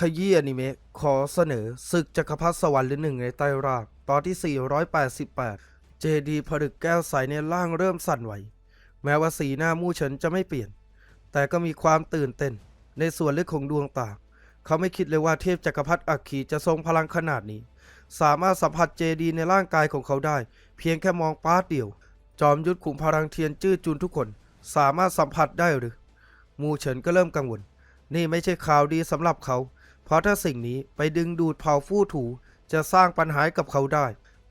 ขยี้อนิเมะขอเสนอศึกจักรพรรดิสวรรค์หรือหนึ่งในใต้รากตอนที่ 488 เจดีผลึกแก้วใสในร่างเริ่มสั่นไหว แม้ว่าสีหน้ามู่เฉินจะไม่เปลี่ยน แต่ก็มีความตื่นเต้น ในส่วนลึกของดวงตา เขาไม่คิดเลยว่าเทพจักรพรรดิอัคคีจะทรงพลังขนาดนี้ สามารถสัมผัสเจดีในร่างกายของเขาได้ เพียงแค่มองป้าเดียว จอมยุทธขุมพลังเทียนจื้อจุนทุกคน สามารถสัมผัสได้หรือ มูเฉินก็เริ่มกังวล นี่ไม่ใช่ข่าวดีสำหรับเขา เพราะถ้าสิ่งนี้ไปดึงดูดเผ่าฟู่ถู จะสร้างปัญหากับเขาได้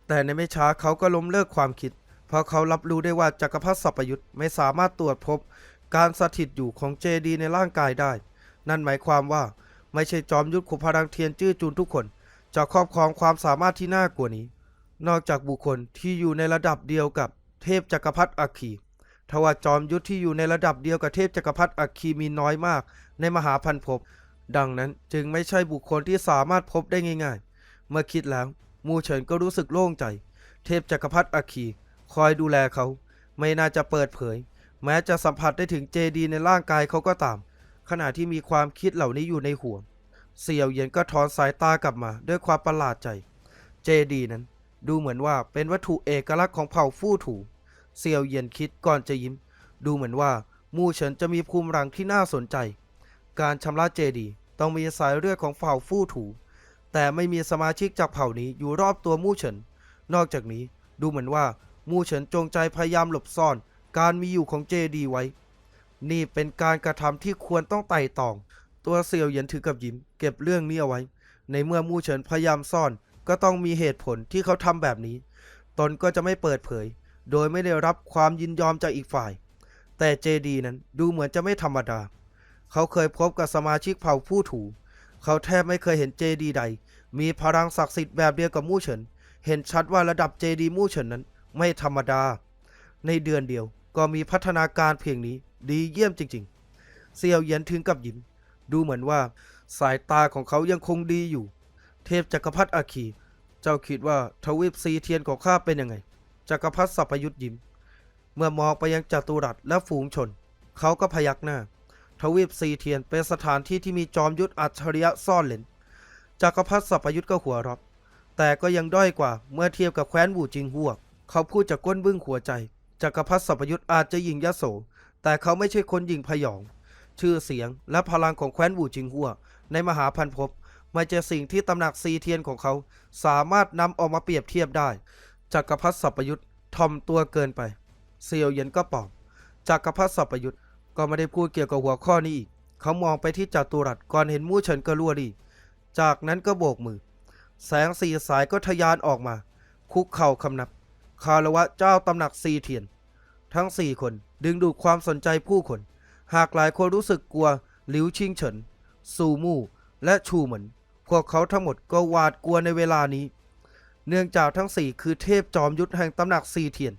แต่ในไม่ช้าเขาก็ล้มเลิกความคิด เพราะเขารับรู้ได้ว่าจักรพรรดิสัพยุทธ์ไม่สามารถตรวจพบ การสถิตอยู่ของเจดีในร่างกายได้ นั่นหมายความว่าไม่ใช่จอมยุทธขุมพลังเทียนจื้อจุนทุกคนจะครอบครองความสามารถที่น่ากลัวนี้ นอกจากบุคคลที่อยู่ในระดับเดียวกับเทพจักรพรรดิอัคคีทว่าจอมยุทธที่อยู่ในระดับเดียวกับเทพจักรพรรดิอัคคีมีน้อยมาก ในมหาพันภพ ดังนั้นจึงไม่ใช่บุคคลที่สามารถพบได้ง่ายๆ เมื่อคิดแล้ว มูเฉินก็รู้สึกโล่งใจ เทพจักรพรรดิอัคคี คอยดูแลเขา ไม่น่าจะเปิดเผย แม้จะสัมผัสได้ถึงเจดีในร่างกายเขาก็ตาม ขณะที่มีความคิดเหล่านี้อยู่ในหัว เสี่ยวเยียนก็ถอนสายตากลับมาด้วยความประหลาดใจ เจดีนั้น ดูเหมือนว่าเป็นวัตถุเอกลักษณ์ของเผ่าฟู่ถูเสี่ยวเยียนคิดก่อนจะยิ้ม ดูเหมือนว่า มูเฉินจะมีภูมิรังที่น่าสนใจ การชำระเจดีต้องมีสายเลือดของเผ่าฟู่ถู แต่ไม่มีสมาชิกจากเผ่านี้อยู่รอบตัวมู่เฉิน นอกจากนี้ดูเหมือนว่ามู่เฉินจงใจพยายามหลบซ่อน การมีอยู่ของเจดีไว้ นี่เป็นการกระทำที่ควรต้องไต่ตอง ตัวเสี่ยวเหยียนถือกับยิ้มเก็บเรื่องนี้เอาไว้ ในเมื่อมู่เฉินพยายามซ่อน ก็ต้องมีเหตุผลที่เขาทำแบบนี้ ตนก็จะไม่เปิดเผย โดยไม่ได้รับความยินยอมจากอีกฝ่าย แต่เจดีนั้นดูเหมือนจะไม่ธรรมดา เขาเคยพบกับสมาชิกเผ่าผู้ถู เขาแทบไม่เคยเห็นเจดีใด มีพลังศักดิ์สิทธิ์แบบเดียวกับมู่เฉิน เห็นชัดว่าระดับเจดีมู่เฉินนั้น ไม่ธรรมดา ในเดือนเดียวก็มีพัฒนาการเพียงนี้ดีเยี่ยมจริง ๆ เซียวเยียนถึงกับยิ้มดูเหมือนว่าสายตาของเขายังคงดีอยู่ เทพจักรพรรดิอาคี เจ้าคิดว่าทวีปซีเทียนของข้าเป็นยังไง จักรพรรดิสัพยุทธ์ยิ้ม เมื่อมองไปยังจัตุรัสและฝูงชน เขาก็พยักหน้า ทวีปซีเทียนเป็นสถานที่ที่มีจอมยุทธอัจฉริยะซ่อนเล่นจักรพรรดิสัพยุทธ์ก็หัวเราะแต่ก็ยังด้อยกว่าเมื่อเทียบกับแคว้นบูจิงหัวเขาพูดจากก้นบึ้งหัวใจจักรพรรดิสัพยุทธ์อาจจะยิงยโส แต่เขาไม่ใช่คนยิงพยอง ชื่อเสียงและพลังของแคว้นบูจิงหัวในมหาพันภพไม่ใช่สิ่งที่ตำหนักซีเทียนของเขา สามารถนำออกมาเปรียบเทียบได้จักรพรรดิสัพยุทธ์ทอมตัวเกินไปเซียวเยียนก็ปอบจักรพรรดิสัพยุทธ ก็ไม่ได้พูดเกี่ยวกับหัวข้อนี้อีก เขามองไปที่จัตุรัสก่อนเห็นมู่เฉินก็รัวดี จากนั้นก็โบกมือ แสงสีสายก็ทะยานออกมา คุกเข่าคำนับ คารวะเจ้าตำหนักซีเทียน ทั้งสี่คนดึงดูดความสนใจผู้คน หากหลายคนรู้สึกกลัวหลิวชิงเฉิน ซูมู่ และชูเหมินพวกเขาทั้งหมดก็หวาดกลัวในเวลานี้ เนื่องจากทั้งสี่คือเทพจอมยุทธแห่งตำหนักซีเทียน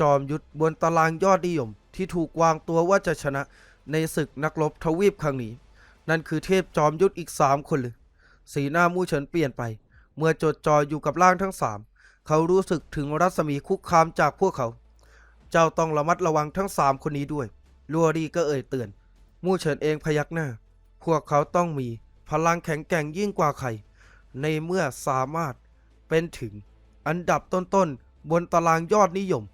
จอมยุทธบนตารางยอดนิยม ที่ถูกวางตัวว่าจะชนะในศึกนักรบทวีปครั้งนี้ นั่นคือเทพจอมยุทธอีกสามคนเลย สีหน้ามู่เฉินเปลี่ยนไป เมื่อจดจ่ออยู่กับร่างทั้งสามเขารู้สึกถึงรัศมีคุกคามจากพวกเขา เจ้าต้องระมัดระวังทั้งสามคนนี้ด้วย ลัวรีก็เอ่ยเตือน มู่เฉินเองพยักหน้า พวกเขาต้องมีพลังแข็งแกร่งยิ่งกว่าใคร ในเมื่อสามารถเป็นถึงอันดับต้นๆบนตารางยอดนิยม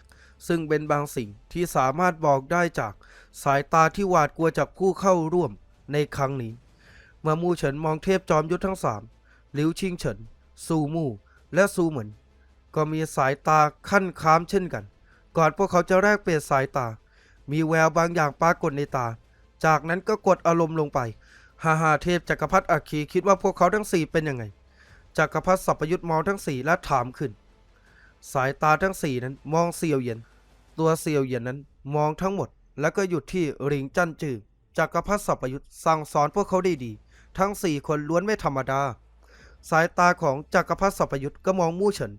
ซึ่งเป็นบางสิ่งที่สามารถบอกได้จากสายตาที่หวาดกลัวจากผู้เข้าร่วมในครั้งนี้ เมื่อมู่เฉินมองเทพจอมยุทธทั้งสามหลิวชิงเฉินซูมู่และซูเหมินก็มีสายตาขั้นค้ามเช่นกัน ก่อนพวกเขาจะแลกเปลี่ยนสายตา มีแววบางอย่างปรากฏในตา จากนั้นก็กดอารมณ์ลงไปฮ่าฮ่าเทพจักรพรรดิอัคคีคิดว่าพวกเขาทั้งสี่เป็นยังไงจักรพรรดิสัพยุทธ์มองทั้งสี่และถามขึ้น สายตาทั้งสี่นั้นมองเซียวเหยียน ตัวเซียวเหยียนนั้นมองทั้งหมด แล้วก็หยุดที่ริงจันจือจักรพรรดิสัพยุทธ์สั่งสอนพวกเขาได้ดี ทั้งสี่คนล้วนไม่ธรรมดา สายตาของจักรพรรดิสัพยุทธ์ก็มองมู่เฉิน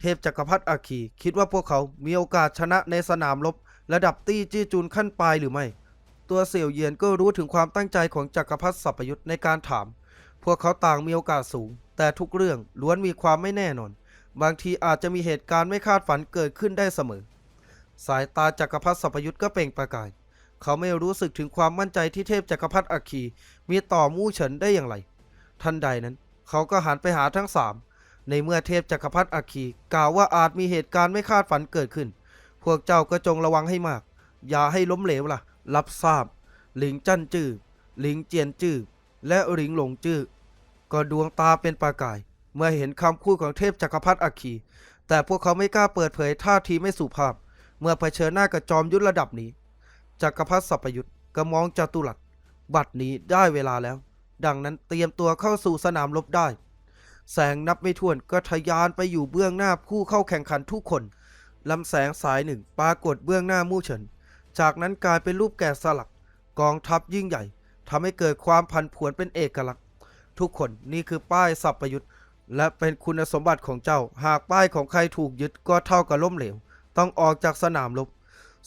เทพจักรพรรดิอาคีคิดว่าพวกเขามีโอกาสชนะในสนามรบระดับตี้จี้จูนขั้นปลายหรือไม่ ตัวเสี่ยวเยียนก็รู้ถึงความตั้งใจของจักรพรรดิสัพยุทธ์ในการถาม พวกเขาต่างมีโอกาสสูง แต่ทุกเรื่องล้วนมีความไม่แน่นอน บางทีอาจจะมีเหตุการณ์ไม่คาดฝันเกิดขึ้นได้เสมอ สายตาจักรพรรดิสัพยุทธ์ก็เปล่งประกาย เขาไม่รู้สึกถึงความมั่นใจที่เทพจักรพรรดิอาคีมีต่อมู่เฉินได้อย่างไรท่านใดนั้น เขาก็หันไปหาทั้งสามในเมื่อเทพจักรพรรดิอัคคีกล่าวว่าอาจมีเหตุการณ์ไม่คาดฝันเกิดขึ้น พวกเจ้าก็จงระวังให้มาก อย่าให้ล้มเหลวล่ะ รับทราบ หลิงจั้นจื้อหลิงเจียนจื้อและหลิงหลงจื้อก็ดวงตาเป็นประกาย เมื่อเห็นคำพูดของเทพจักรพรรดิอัคคี แต่พวกเขาไม่กล้าเปิดเผยท่าทีไม่สุภาพ เมื่อเผชิญหน้ากับจอมยุทธระดับนี้ จักรพรรดิสัพพยุทธ์ก็มองจตุรัส บัดนี้ได้เวลาแล้ว ดังนั้นเตรียมตัวเข้าสู่สนามรบได้ แสงนับไม่ถ้วนก็ทะยานไปอยู่เบื้องหน้าผู้เข้าแข่งขันทุกคนลำแสงสายหนึ่งปรากฏเบื้องหน้ามู่เฉิน จากนั้นกลายเป็นรูปแกะสลัก กองทัพยิ่งใหญ่ทำให้เกิดความพันผวนเป็นเอกลักษณ์ ทุกคนนี่คือป้ายสัพพยุทธ์ และเป็นคุณสมบัติของเจ้า หากป้ายของใครถูกยึดก็เท่ากับล้มเหลว ต้องออกจากสนามรบ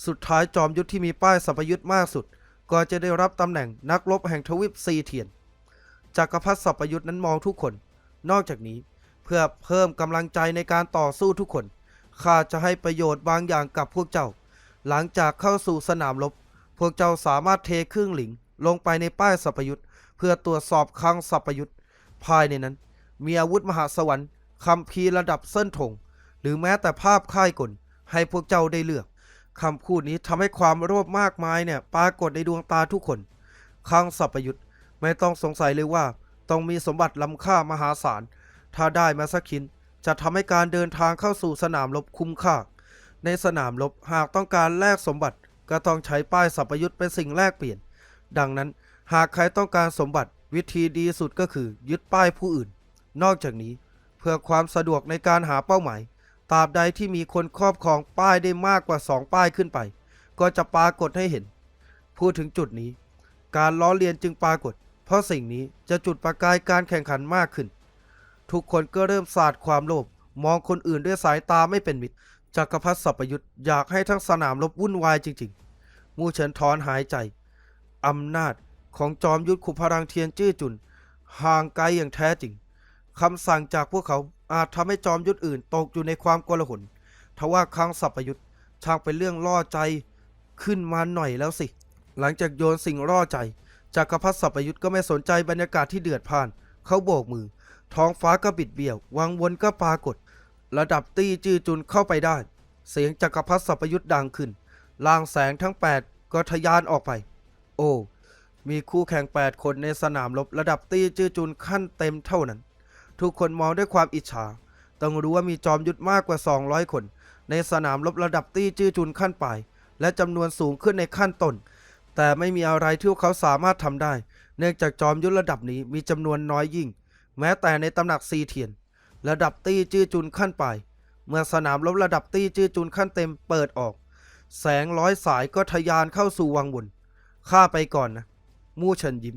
สุดท้ายจอมยุทธที่มีป้ายสัพพยุทธ์มากสุด ก็จะได้รับตำแหน่งนักรบแห่งทวีปซีเทียน จักรพรรดิสัพพยุทธ์นั้นมองทุกคน นอกจากนี้เพื่อเพิ่มกำลังใจในการต่อสู้ทุกคน ข้าจะให้ประโยชน์บางอย่างกับพวกเจ้า หลังจากเข้าสู่สนามรบ พวกเจ้าสามารถเทครึ่งหลิง ลงไปในป้ายสัพพยุทธ์เพื่อตรวจสอบคลังสัพพยุทธ์ภายในนั้น มีอาวุธมหาสวรรค์คำพีระดับเส้นถง หรือแม้แต่ภาพค่ายกลให้พวกเจ้าได้เลือกคำพูดนี้ทำให้ความโลภมากมายเนี่ยปรากฏในดวงตาทุกคนคังสัพพยุทธ์ไม่ต้องสงสัยเลยว่า ต้องมีสมบัติล้ำค่ามหาศาล ถ้าได้มาสักชิ้นจะทำให้การเดินทางเข้าสู่สนามรบคุ้มค่า ในสนามรบหากต้องการแลกสมบัติ ก็ต้องใช้ป้ายสัพยุทธ์เป็นสิ่งแลกเปลี่ยน ดังนั้นหากใครต้องการสมบัติวิธีดีสุดก็คือยึดป้ายผู้อื่น นอกจากนี้เพื่อความสะดวกในการหาเป้าหมาย ตราบใดที่มีคนครอบครองป้ายได้มากกว่า 2 ป้ายขึ้นไป ก็จะปรากฏให้เห็น พูดถึงจุดนี้ การล้อเลียนจึงปรากฏ เพราะสิ่งนี้จะจุดประกายการแข่งขันมากขึ้น ทุกคนก็เริ่มสาดความโลภมองคนอื่นด้วยสายตาไม่เป็นมิตรจักรพรรดิสัพยุทธ์อยากให้ทั้งสนามรบวุ่นวายจริงๆ มู่เฉินถอนหายใจ อำนาจของจอมยุทธขุพรังเทียนจื้อจุน ห่างไกลอย่างแท้จริง คำสั่งจากพวกเขาอาจทำให้จอมยุทธอื่นตกอยู่ในความกลหลทว่าครั้งสัพยุทธ์ช่างเป็นเรื่องล่อใจขึ้นมาหน่อยแล้วสิ หลังจากโยนสิ่งล่อใจจักรพรรดิสัพยุทธ์ก็ไม่สนใจบรรยากาศที่เดือดพ่าน เขาโบกมือ ท้องฟ้าก็บิดเบี้ยว วังวนก็ปรากฏ ระดับตี้จื้อจุนเข้าไปได้ เสียงจักรพรรดิสัพยุทธ์ดังขึ้น ลางแสงทั้ง 8 ก็ทะยานออกไป โอ้ มีคู่แข่ง 8 คนในสนามรบระดับตี้จื้อจุนขั้นเต็มเท่านั้น ทุกคนมองด้วยความอิจฉา ต้องรู้ว่ามีจอมยุทธมากกว่า 200 คน ในสนามรบระดับตี้จื้อจุนขั้นปลาย และจำนวนสูงขึ้นในขั้นต้น แต่ไม่มีอะไรที่พวกเขาสามารถทำได้ เนื่องจากจอมยุทธระดับนี้มีจำนวนน้อยยิ่ง แม้แต่ในตำหนักซีเทียน ระดับตี้จื้อจุนขั้นปลาย เมื่อสนามรบระดับตี้จื้อจุนขั้นเต็มเปิดออก แสงร้อยสายก็ทะยานเข้าสู่วังวนข้าไปก่อนนะมู่เฉินยิ้ม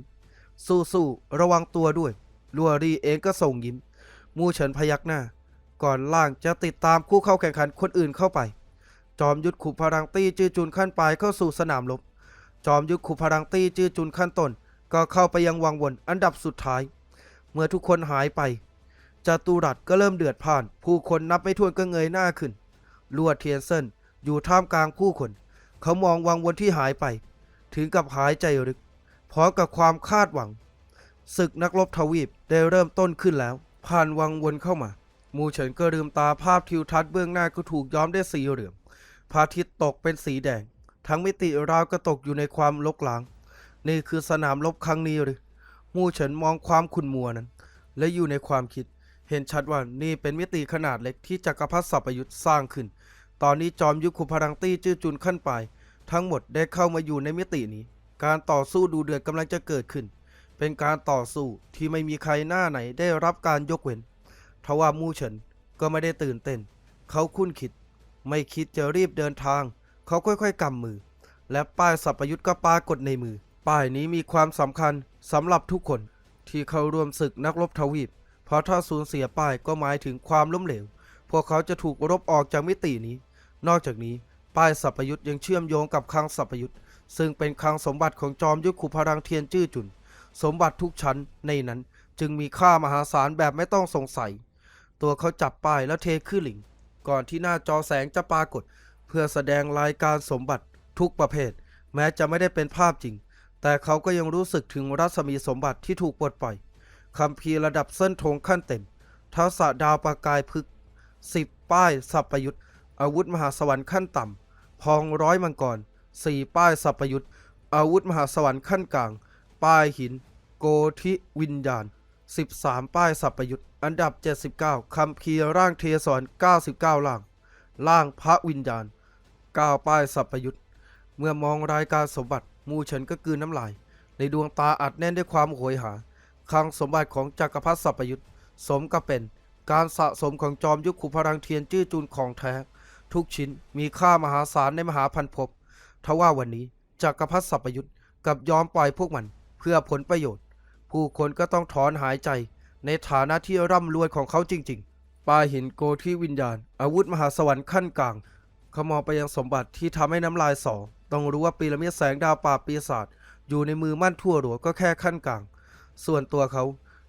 สู้ๆระวังตัวด้วย ลัวรีเองก็ส่งยิ้ม มู่เฉินพยักหน้า ก่อนล่างจะติดตามคู่เข้าแข่งขันคนอื่นเข้าไป จอมยุทธขุพรังตี้จื้อจุนขั้นปลายเข้าสู่สนามรบ จอมยุทธขุพรังตี้จื้อจุนขั้นต้นก็เข้าไปยังวังวนอันดับสุดท้าย เมื่อทุกคนหายไปจตุรัสก็เริ่มเดือดพ่าน ผู้คนนับไม่ถ้วนก็เงยหน้าขึ้นลวดเทียนเซินอยู่ท่ามกลางผู้คน เขามองวังวนที่หายไป ถึงกับหายใจรึกพร้อมกับความคาดหวัง ศึกนักรบทวีปได้เริ่มต้นขึ้นแล้ว ผ่านวังวนเข้ามา มูเฉินก็ลืมตาภาพทิวทัศน์เบื้องหน้าก็ถูกย้อมด้วยสีเหลืองพระอาทิตย์ตกเป็นสีแดง ทั้งมิติราวก็ตกอยู่ในความลกล้าง นี่คือสนามรบครั้งนี้หรือมู่เฉินมองความขุ่นมัวนั้น และอยู่ในความคิด เห็นชัดว่านี่เป็นมิติขนาดเล็กที่จักรพรรดิสัพยุทธ์สร้างขึ้น ตอนนี้จอมยุทธขุพรังตี้จื้อจุนขั้นไป ทั้งหมดได้เข้ามาอยู่ในมิตินี้ การต่อสู้ดูเดือดกำลังจะเกิดขึ้น เป็นการต่อสู้ที่ไม่มีใครหน้าไหนได้รับการยกเว้นทว่ามู่เฉินก็ไม่ได้ตื่นเต้น เขาคุ้นคิด ไม่คิดจะรีบเดินทาง เขาค่อยๆกำมือ และป้ายสัพยุทธ์ก็ปรากฏในมือ ป้ายนี้มีความสำคัญสำหรับทุกคน ที่เข้าร่วมศึกนักรบทวีป เพราะถ้าสูญเสียป้ายก็หมายถึงความล้มเหลว พวกเขาจะถูกรบออกจากมิตินี้ นอกจากนี้ป้ายสัพยุทธ์ยังเชื่อมโยงกับคลังสัพยุทธ์ซึ่งเป็นคลังสมบัติของจอมยุทธขุพรังเทียนจื้อจุน สมบัติทุกชั้นในนั้นจึงมีค่ามหาศาลแบบไม่ต้องสงสัย ตัวเขาจับป้ายแล้วเทขึ้นหลิง ก่อนที่หน้าจอแสงจะปรากฏ เพื่อแสดงรายการสมบัติทุกประเภท แม้จะไม่ได้เป็นภาพจริง แต่เขาก็ยังรู้สึกถึงรัศมีสมบัติที่ถูกปลดปล่อยคัมภีระดับเส้นทงขั้นเต็มทักษะดาวประกายพึกสิบป้ายสัพพยุทธอาวุธมหาสวรรค์ขั้นต่ำพองร้อยมังกรสี่ป้ายสัพพยุทธอาวุธมหาสวรรค์ขั้นกลาง ป้ายหิน โกธิวิญญาณ 13 ป้ายสัพพยุทธอันดับ 79คัมภีร์ร่างเทสอน99 ล่าง ล่างพระวิญญาณ 9 ป้ายสัพพยุทธเมื่อมองรายการสมบัติ มูเฉินก็กลืนน้ำลาย ในดวงตาอัดแน่นด้วยความโหยหาคลังสมบัติของจักรพรรดิสัพพยุทธสมกับเป็น การสะสมของจอมยุคขุพลังเทียนจื้อจูนของแท้ ทุกชิ้นมีค่ามหาศาลในมหาพันภพทว่าวันนี้จักรพรรดิสัพพยุทธกับยอมปล่อยพวกมัน เพื่อผลประโยชน์ ผู้คนก็ต้องถอนหายใจ ในฐานะที่ร่ำรวยของเขาจริง ๆปาหินโกที่วิญญาณ อาวุธมหาสวรรค์ขั้นกลางเขามองไปยังสมบัติที่ทำให้น้ำลายสอต้องรู้ว่าปีระมิดแสงดาวป่าปีศาจอยู่ในมือมั่นทั่วหลวก็แค่ขั้นกลาง ส่วนตัวเขา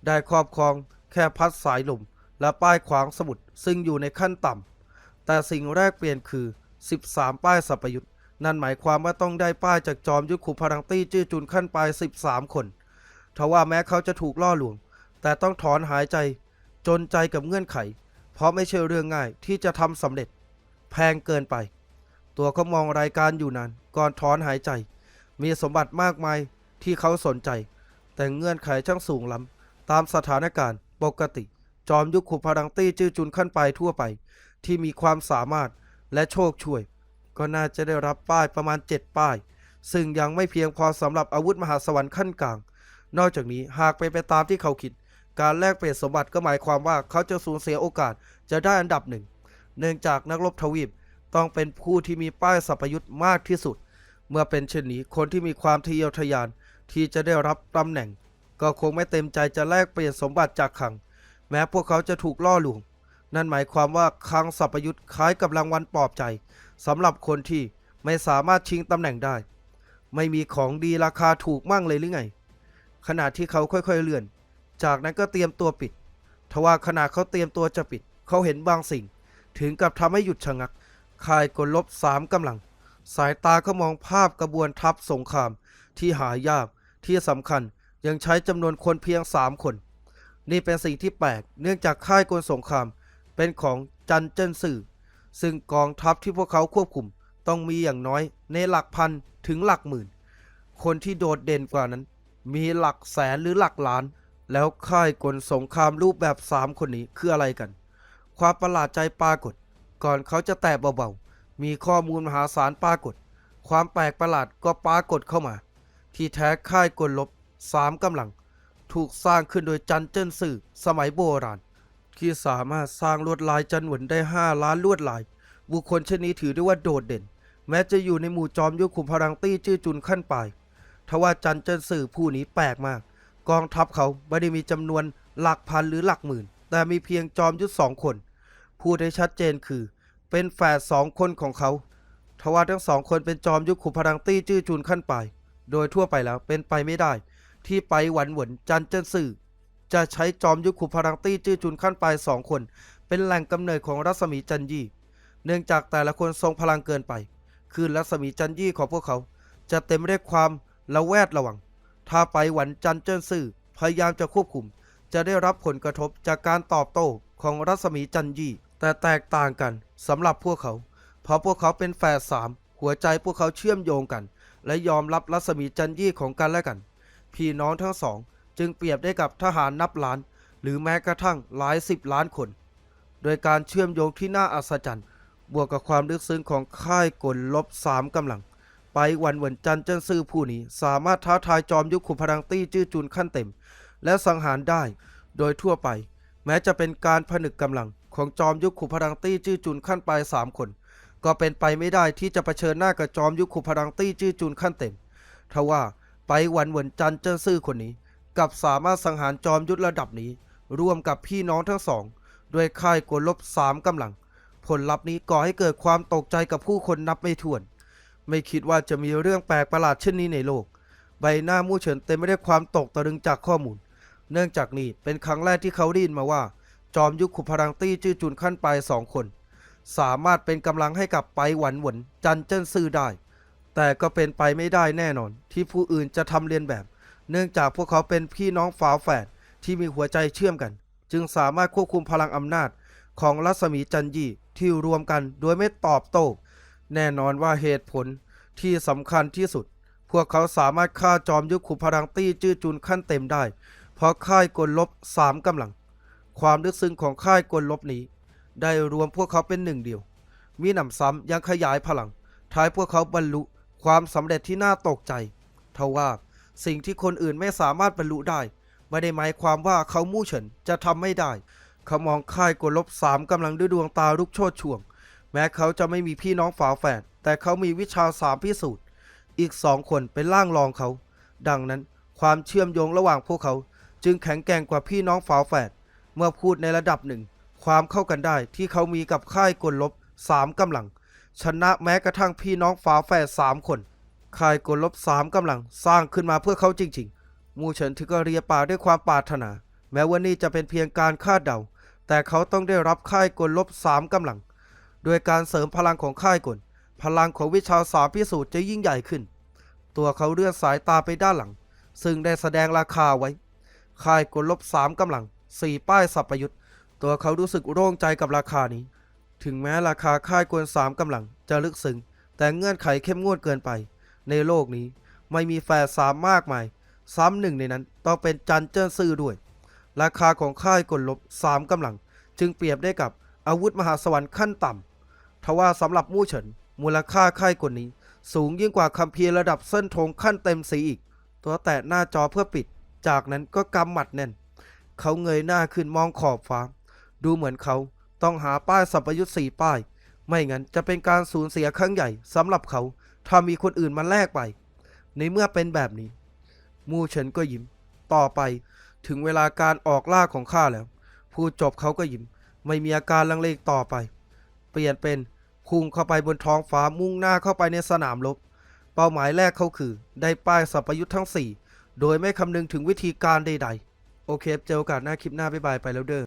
ได้ครอบครองแค่พัดสายลมและป้ายขวางสมุทรซึ่งอยู่ในขั้นต่ำแต่สิ่งแรกเปลี่ยนคือ 13 ป้ายสัพยุทธ นั่นหมายความว่าต้องได้ป้ายจากจอมยุทธขุพลังตี้จื้อจุนขั้นปลาย13 คนทว่าแม้เขาจะถูกล่อลวง แต่ต้องถอนหายใจ จนใจกับเงื่อนไข เพราะไม่ใช่เรื่องง่ายที่จะทำสำเร็จ แพงเกินไป ตัวเขามองรายการอยู่นานก่อนถอนหายใจ มีสมบัติมากมายที่เขาสนใจ แต่เงื่อนไขช่างสูงล้ำตามสถานการณ์ปกติ จอมยุคขุพลังตี้จื้อจุนขั้นไปทั่วไป ที่มีความสามารถและโชคช่วย ก็น่าจะได้รับป้ายประมาณ 7 ป้าย ซึ่งยังไม่เพียงพอสำหรับอาวุธมหาสวรรค์ขั้นกลาง นอกจากนี้หากไปไปตามที่เขาคิด การแลกเปลี่ยนสมบัติก็หมายความว่าเขาจะสูญเสียโอกาสจะได้อันดับหนึ่ง เนื่องจากนักรบทวีปต้องเป็นผู้ที่มีป้ายสัพยุทธ์มากที่สุด เมื่อเป็นเช่นนี้คนที่มีความทะเยอทะยานที่จะได้รับตำแหน่ง ก็คงไม่เต็มใจจะแลกเปลี่ยนสมบัติจากขัง แม้พวกเขาจะถูกล่อลวง นั่นหมายความว่าคลังสัพยุทธ์คล้ายกับรางวัลปลอบใจ สำหรับคนที่ไม่สามารถชิงตำแหน่งได้ ไม่มีของดีราคาถูกมั่งเลยหรือไง ขณะที่เขาค่อยๆเลื่อน จากนั้นก็เตรียมตัวปิด ทว่าขณะเขาเตรียมตัวจะปิด เขาเห็นบางสิ่ง ถึงกับทำให้หยุดชะงักค่ายกลลบสามกำลัง สายตาเขามองภาพกระบวนทัพสงคราม ที่หายากที่สำคัญยังใช้จำนวนคนเพียงสามคน นี่เป็นสิ่งที่แปลกเนื่องจากค่ายกลสงคราม เป็นของจันเจิ้นสื่อ ซึ่งกองทัพที่พวกเขาควบคุมต้องมีอย่างน้อยในหลักพันถึงหลักหมื่น คนที่โดดเด่นกว่านั้น มีหลักแสนหรือหลักล้าน แล้วค่ายกลสงครามรูปแบบสามคนนี้คืออะไรกัน ความประหลาดใจปรากฏ ก่อนเขาจะแตะเบาๆ มีข้อมูลมหาศาลปรากฏ ความแปลกประหลาดก็ปรากฏเข้ามา ที่แท้ค่ายกลลบสามกำลัง ถูกสร้างขึ้นโดยจันเจิ้นสื่อสมัยโบราณ ที่สามารถสร้างลวดลายจันหวนได้ 5 ล้านลวดลาย บุคคลเช่นนี้ถือได้ว่าโดดเด่น แม้จะอยู่ในหมู่จอมยุคขุมพลังตี้จื้อจุนขั้นไปทว่าจันเจินสื่อผู้นี้แปลกมาก กองทัพเขาไม่ได้มีจำนวนหลักพันหรือหลักหมื่น แต่มีเพียงจอมยุทธสองคน พูดได้ชัดเจนคือ เป็นแฝดสองคนของเขาทว่าทั้งสองคนเป็นจอมยุคขุมพลังตี้จื้อจุนขั้นไป โดยทั่วไปแล้วเป็นไปไม่ได้ ที่ไปหวันหวนจันเจินสื่อ จะใช้จอมยุคขุพลังตี้จื้อจุนขั้นปลายสองคน เป็นแหล่งกำเนิดของรัศมีจันยี่เนื่องจากแต่ละคนทรงพลังเกินไปคือรัศมีจันยี่ของพวกเขา จะเต็มไปด้วยความระแวดระวัง ถ้าไปหวันจันเจิ้นซื่อพยายามจะควบคุม จะได้รับผลกระทบจากการตอบโต้ของรัศมีจันยี่ แต่แตกต่างกันสำหรับพวกเขา เพราะพวกเขาเป็นแฝดสามหัวใจพวกเขาเชื่อมโยงกัน และยอมรับรัศมีจันยี่ของกันและกัน พี่น้องทั้งสอง จึงเปรียบได้กับทหารนับล้าน หรือแม้กระทั่งหลายสิบล้านคน โดยการเชื่อมโยงที่น่าอัศจรรย์ บวกกับความลึกซึ้งของค่ายกลลบสามกำลัง ไปวันเหวนจันเจิ้นซื่อผู้นี้ สามารถท้าทายจอมยุคขุมพลังตี้จื้อจุนขั้นเต็ม และสังหารได้โดยทั่วไป แม้จะเป็นการผนึกกำลังของจอมยุคขุมพลังตี้จื้อจุนขั้นปลายสามคน ก็เป็นไปไม่ได้ที่จะเผชิญหน้ากับจอมยุคขุมพลังตี้จื้อจุนขั้นเต็มทว่าไปวันเหวนจันเจิ้นซื่อคนนี้ กับสามารถสังหารจอมยุทธระดับนี้ ร่วมกับพี่น้องทั้งสอง ด้วยค่ายกลลบสามกำลัง ผลลัพธ์นี้ก่อให้เกิดความตกใจกับผู้คนนับไม่ถ้วน ไม่คิดว่าจะมีเรื่องแปลกประหลาดเช่นนี้ในโลก ใบหน้ามู่เฉินเต็มไปด้วยความตกตะลึงจากข้อมูล เนื่องจากนี่เป็นครั้งแรกที่เขาได้ยินมาว่า จอมยุคขุพลังตี้จื้อจุนขั้นปลายสองคน สามารถเป็นกำลังให้กับไปหวันหวนจันเจิ้นซื่อได้ แต่ก็เป็นไปไม่ได้แน่นอน ที่ผู้อื่นจะทำเลียนแบบ เนื่องจากพวกเขาเป็นพี่น้องฝาแฝดที่มีหัวใจเชื่อมกัน จึงสามารถควบคุมพลังอำนาจของรัศมีจันยีที่รวมกันโดยไม่ตอบโต้ แน่นอนว่าเหตุผลที่สำคัญที่สุด พวกเขาสามารถฆ่าจอมยุทธขุมพลังตี้จื้อจุนขั้นเต็มได้ เพราะค่ายกลลบสามกำลัง ความลึกซึ้งของค่ายกลลบนี้ ได้รวมพวกเขาเป็นหนึ่งเดียว มีหนำซ้ำยังขยายพลัง ท้ายพวกเขาบรรลุความสำเร็จที่น่าตกใจ ทว่า สิ่งที่คนอื่นไม่สามารถบรรลุได้ ไม่ได้หมายความว่าเขามู่เฉินจะทำไม่ได้ เขามองค่ายกลลบสามกำลังด้วยดวงตาลุกโชดช่วง แม้เขาจะไม่มีพี่น้องฝาแฝดแต่เขามีวิชาสามพิสูจน์ อีกสองคนเป็นล่างรองเขา ดังนั้นความเชื่อมโยงระหว่างพวกเขา จึงแข็งแกร่งกว่าพี่น้องฝาแฝดเมื่อพูดในระดับหนึ่ง ความเข้ากันได้ที่เขามีกับค่ายกลลบสามกำลัง ชนะแม้กระทั่งพี่น้องฝาแฝดสามคน ค่ายกลลบสามกำลังสร้างขึ้นมาเพื่อเขาจริงๆ มูเฉินถึงก็เรียปากด้วยความปรารถนา แม้ว่านี่จะเป็นเพียงการคาดเดา แต่เขาต้องได้รับค่ายกลลบสามกำลัง โดยการเสริมพลังของค่ายกล พลังของวิชาสามพิสูจน์จะยิ่งใหญ่ขึ้น ตัวเขาเลื่อนสายตาไปด้านหลัง ซึ่งได้แสดงราคาไว้ ค่ายกลลบสามกำลังสี่ป้ายสับประยุทธ์ตัวเขารู้สึกโล่งใจกับราคานี้ ถึงแม้ราคาค่ายกลสามกำลังจะลึกซึ้งแต่เงื่อนไขเข้มงวดเกินไป ในโลกนี้ ไม่มีแฝดสามมากมาย ซ้ำหนึ่งในนั้นต้องเป็นจันเจิ้นซื่อด้วย ราคาของค่ายกลลบสามกำลัง จึงเปรียบได้กับอาวุธมหาสวรรค์ขั้นต่ำทว่าสำหรับมู่เฉิน มูลค่าค่ายกลนี้ สูงยิ่งกว่าคัมภีร์ระดับเส้นธงขั้นเต็มสีอีก ตัวแตะหน้าจอเพื่อปิด จากนั้นก็กำหมัดแน่น เขาเงยหน้าขึ้นมองขอบฟ้า ดูเหมือนเขาต้องหาป้ายสัพยุทธ์สี่ป้าย ไม่งั้นจะเป็นการสูญเสียครั้งใหญ่สำหรับเขา ถ้ามีคนอื่นมาแลกไป ในเมื่อเป็นแบบนี้ มูเฉินก็ยิ้ม ต่อไปถึงเวลาการออกล่าของข้าแล้ว พูดจบเขาก็ยิ้ม ไม่มีอาการลังเลต่อไป เปลี่ยนเป็นพุ่งเข้าไปบนท้องฟ้ามุ่งหน้าเข้าไปในสนามรบ เป้าหมายแรกเขาคือ ได้ป้ายสัพยุทธ์ทั้ง 4 โดยไม่คำนึงถึงวิธีการใด ๆ โอเคเจอกาสหน้าคลิปหน้าบ๊ายบายไปแล้วเด้อ